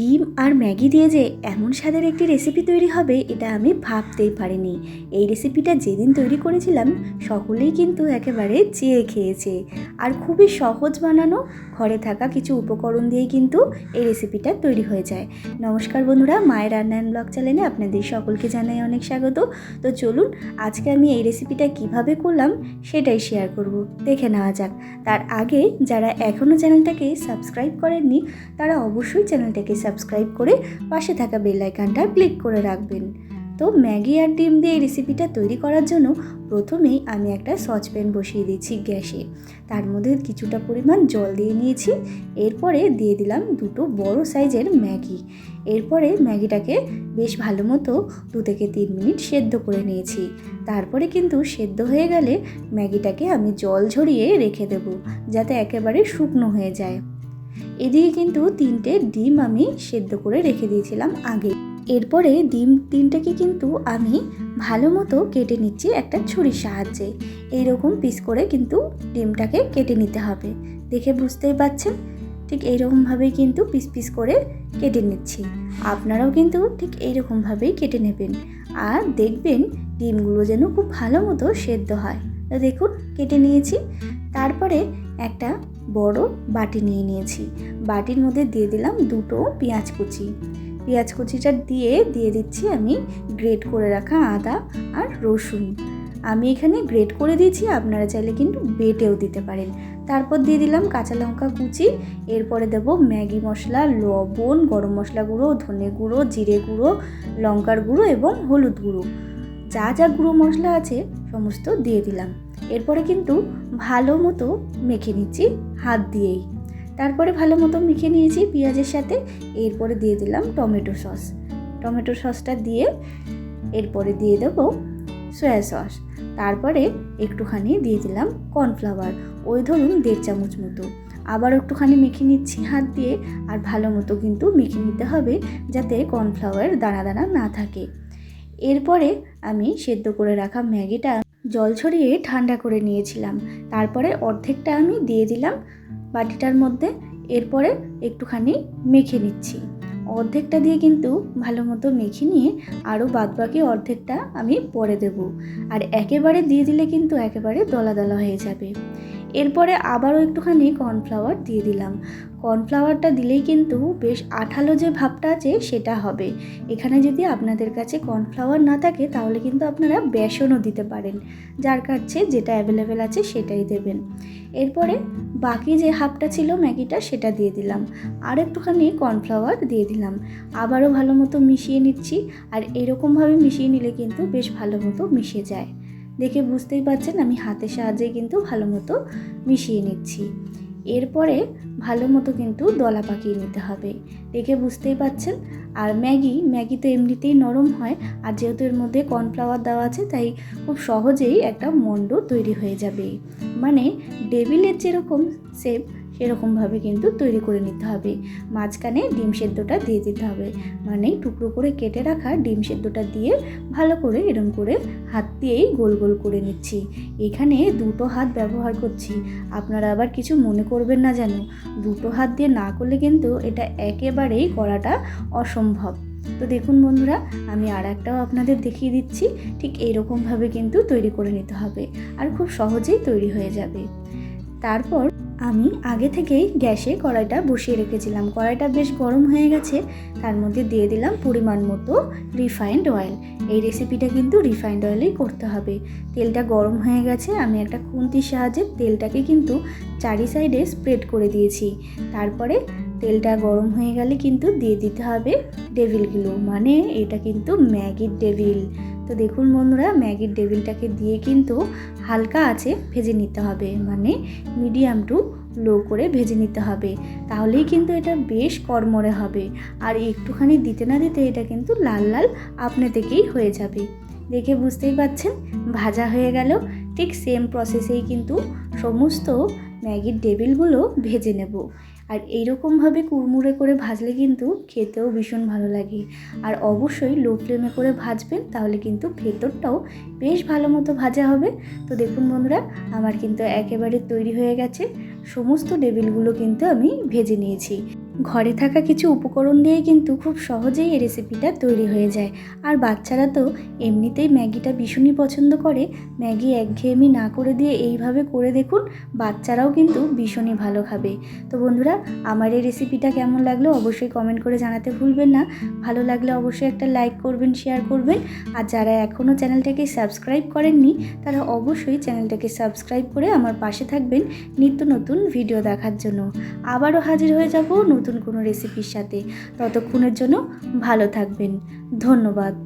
ডিম আর ম্যাগি দিয়ে যে এমন স্বাদের একটি রেসিপি তৈরি হবে, এটা আমি ভাবতেই পারিনি। এই রেসিপিটা যেদিন তৈরি করেছিলাম, সকলেই কিন্তু একেবারে চেয়ে খেয়েছে। আর খুবই সহজ বানানো, ঘরে থাকা কিছু উপকরণ দিয়েই কিন্তু এই রেসিপিটা তৈরি হয়ে যায়। নমস্কার বন্ধুরা, মায়ের রান্নায়ন ব্লগ চ্যানেলে আপনাদের সকলকে জানাই অনেক স্বাগত। তো চলুন, আজকে আমি এই রেসিপিটা কীভাবে করলাম, সেটাই শেয়ার করব। দেখে নেওয়া যাক। তার আগে, যারা এখনও চ্যানেলটাকে সাবস্ক্রাইব করেননি, তারা অবশ্যই চ্যানেলটাকে সাবস্ক্রাইব করে পাশে থাকা বেল আইকনটা ক্লিক করে রাখবেন। তো ম্যাগি আর ডিম দিয়ে এই রেসিপিটা তৈরি করার জন্য প্রথমেই আমি একটা সসপ্যান বসিয়ে দিয়েছি গ্যাসে। তার মধ্যে কিছুটা পরিমাণ জল দিয়ে নিয়েছি। এরপরে দিয়ে দিলাম দুটো বড় সাইজের ম্যাগি। এরপরে ম্যাগিটাকে বেশ ভালো মতো দু থেকে তিন মিনিট সেদ্ধ করে নিয়েছি। তারপরে কিন্তু সেদ্ধ হয়ে গেলে ম্যাগিটাকে আমি জল ঝরিয়ে রেখে দেব, যাতে একেবারে শুকনো হয়ে যায়। এদিকে কিন্তু তিনটে ডিম আমি সেদ্ধ করে রেখে দিয়েছিলাম আগে। এরপরে ডিম তিনটাকে কিন্তু আমি ভালো মতো কেটে নিচ্ছি একটা ছুরির সাহায্যে। এইরকম পিস করে কিন্তু ডিমটাকে কেটে নিতে হবে। দেখে বুঝতেই পাচ্ছেন? ঠিক এইরকমভাবেই কিন্তু পিস পিস করে কেটে নিচ্ছি। আপনারাও কিন্তু ঠিক এইরকমভাবেই কেটে নেবেন। আর দেখবেন ডিমগুলো যেন খুব ভালো মতো সেদ্ধ হয়। দেখুন, কেটে নিয়েছি। তারপরে একটা বড় বাটি নিয়ে নিয়েছি। বাটির মধ্যে দিয়ে দিলাম দুটো পেঁয়াজ কুচি। পেঁয়াজ কুচিটা দিয়ে দিয়ে দিচ্ছি আমি গ্রেট করে রাখা আদা আর রসুন। আমি এখানে গ্রেট করে দিয়েছি, আপনারা চাইলে কিন্তু বেটেও দিতে পারেন। তারপর দিয়ে দিলাম কাঁচা লঙ্কা কুচি। এরপরে দেব ম্যাগি মশলা, লবণ, গরম মশলা গুঁড়ো, ধনে গুঁড়ো, জিরে গুঁড়ো, লঙ্কার গুঁড়ো এবং হলুদ গুঁড়ো। যা যা গুঁড়ো মশলা আছে, সমস্ত দিয়ে দিলাম। এরপরে কিন্তু ভালো মতো মেখে নিচ্ছি হাত দিয়েই। তারপরে ভালো মতো মেখে নিয়েছি পেঁয়াজের সাথে, এরপরে দিয়ে দিলাম টমেটো সস। টমেটো সসটা দিয়ে এরপরে দিয়ে দেব সয়া সস। তারপরে একটুখানি দিয়ে দিলাম কর্নফ্লাওয়ার, ওই ধরুন দেড় চামচ মতো। আবার একটুখানি মেখে নিচ্ছি হাত দিয়ে, আর ভালো মতো কিন্তু মেখে নিতে হবে যাতে কর্নফ্লাওয়ার দানা দানা না থাকে। এরপরে আমি সেদ্ধ করে রাখা ম্যাগিটা জল ছড়িয়ে ঠান্ডা করে নিয়েছিলাম। তারপরে অর্ধেকটা আমি দিয়ে দিলাম বাটিটার মধ্যে, এরপরে একটুখানি মেখে নিচ্ছি। অর্ধেকটা দিয়ে কিন্তু ভালো মতো মেখে নিয়ে আরও বাদবাকি অর্ধেকটা আমি পরে দেব। আর একেবারে দিয়ে দিলে কিন্তু একেবারে দলা দলা হয়ে যাবে। এরপরে আবারও একটুখানি কর্নফ্লাওয়ার দিয়ে দিলাম। কর্নফ্লাওয়ারটা দিলেই কিন্তু বেশ আঠালো যে ভাবটা আছে সেটা হবে। এখানে যদি আপনাদের কাছে কর্নফ্লাওয়ার না থাকে তাহলে কিন্তু আপনারা বেসনও দিতে পারেন। যার কাছে যেটা অ্যাভেলেবেল আছে সেটাই দেবেন। এরপরে বাকি যে হাফটা ছিল ম্যাগিটা সেটা দিয়ে দিলাম। আর একটুখানি কর্নফ্লাওয়ার দিয়ে দিলাম। আবারও ভালো মতো মিশিয়ে নিচ্ছি। আর এরকমভাবে মিশিয়ে নিলে কিন্তু বেশ ভালো মতো মিশে যায়। দেখে বুঝতেই পারছেন আমি হাতের সাহায্যে কিন্তু ভালো মতো মিশিয়ে নিচ্ছি। এরপরে ভালো মতো কিন্তু দলা পাকিয়ে নিতে হবে। দেখে বুঝতেই পাচ্ছেন আর ম্যাগি ম্যাগি তো এমনিতেই নরম হয়, আর যেহেতু এর মধ্যে কর্নফ্লাওয়ার দেওয়া আছে, তাই খুব সহজেই একটা মন্ড তৈরি হয়ে যাবে। মানে ডেবিলের যেরকম শেপ সেরকমভাবে কিন্তু তৈরি করে নিতে হবে। মাঝখানে ডিম সেদ্ধটা দিয়ে দিতে হবে। মানে টুকরো করে কেটে রাখা ডিম সেদ্ধটা দিয়ে ভালো করে এরম করে হাত দিয়েই গোল গোল করে নিচ্ছি। এখানে দুটো হাত ব্যবহার করছি। আপনারা আবার কিছু মনে করবেন না যেন। দুটো হাত দিয়ে না করলে কিন্তু এটা একেবারেই করাটা অসম্ভব। তো দেখুন বন্ধুরা, আমি আর একটাও আপনাদের দেখিয়ে দিচ্ছি। ঠিক এইরকমভাবে কিন্তু তৈরি করে নিতে হবে। আর খুব সহজেই তৈরি হয়ে যাবে। তারপর আমি আগে থেকেই গ্যাসে কড়াইটা বসিয়ে রেখেছিলাম। কড়াইটা বেশ গরম হয়ে গেছে, তার মধ্যে দিয়ে দিলাম পরিমাণ মতো রিফাইন্ড অয়েল এই রেসিপিটা কিন্তু রিফাইন্ড অয়েলেই করতে হবে। তেলটা গরম হয়ে গেছে, আমি একটা খুন্তির সাহায্যে তেলটাকে কিন্তু চারি সাইডে স্প্রেড করে দিয়েছি। তারপরে তেলটা গরম হয়ে গেলে কিন্তু দিয়ে দিতে হবে ডেভিলগুলো মানে এটা কিন্তু ম্যাগির ডেভিল তো দেখুন বন্ধুরা, ম্যাগির ডেভিলটাকে দিয়ে কিন্তু হালকা আছে ভেজে নিতে হবে। মানে মিডিয়াম টু লো করে ভেজে নিতে হবে। তাহলেই কিন্তু এটা বেশ কড়মড়ে হবে। আর একটুখানি দিতে না দিতে এটা কিন্তু লাল লাল আপনা থেকেই হয়ে যাবে। দেখে বুঝতেই পাচ্ছেন, ভাজা হয়ে গেল। ঠিক সেম প্রসেসেই কিন্তু সমস্ত ম্যাগির ডেবিলগুলো ভেজে নেব। আর এইরকমভাবে কুড়মুড়ে করে ভাজলে কিন্তু খেতেও ভীষণ ভালো লাগে। আর অবশ্যই লো ফ্লেমে করে ভাজবেন, তাহলে কিন্তু ভেতরটাও বেশ ভালো মতো ভাজা হবে। তো দেখুন বন্ধুরা, আমার কিন্তু একেবারে তৈরি হয়ে গেছে। সমস্ত টেবিলগুলো কিন্তু আমি ভেজে নিয়েছি। ঘরে থাকা কিছু উপকরণ দিয়ে কিন্তু খুব সহজেই এই রেসিপিটা তৈরি হয়ে যায়। আর বাচ্চারা তো এমনিতেই ম্যাগিটা ভীষণই পছন্দ করে। ম্যাগি একঘেয়েমি না করে দিয়ে এইভাবে করে দেখুন, বাচ্চারাও কিন্তু ভীষণই ভালো খাবে। তো বন্ধুরা, আমার এই রেসিপিটা কেমন লাগল অবশ্যই কমেন্ট করে জানাতে ভুলবেন না। ভালো লাগলে অবশ্যই একটা লাইক করবেন শেয়ার করবেন। আর যারা এখনও চ্যানেলটাকে সাবস্ক্রাইব করেননি, তারা অবশ্যই চ্যানেলটাকে সাবস্ক্রাইব করে আমার পাশে থাকবেন নিত্য নতুন ভিডিও দেখার জন্য। আবারও হাজির হয়ে যাব নতুন কোনো রেসিপির সাথে ততক্ষণের জন্য ভালো থাকবেন। ধন্যবাদ।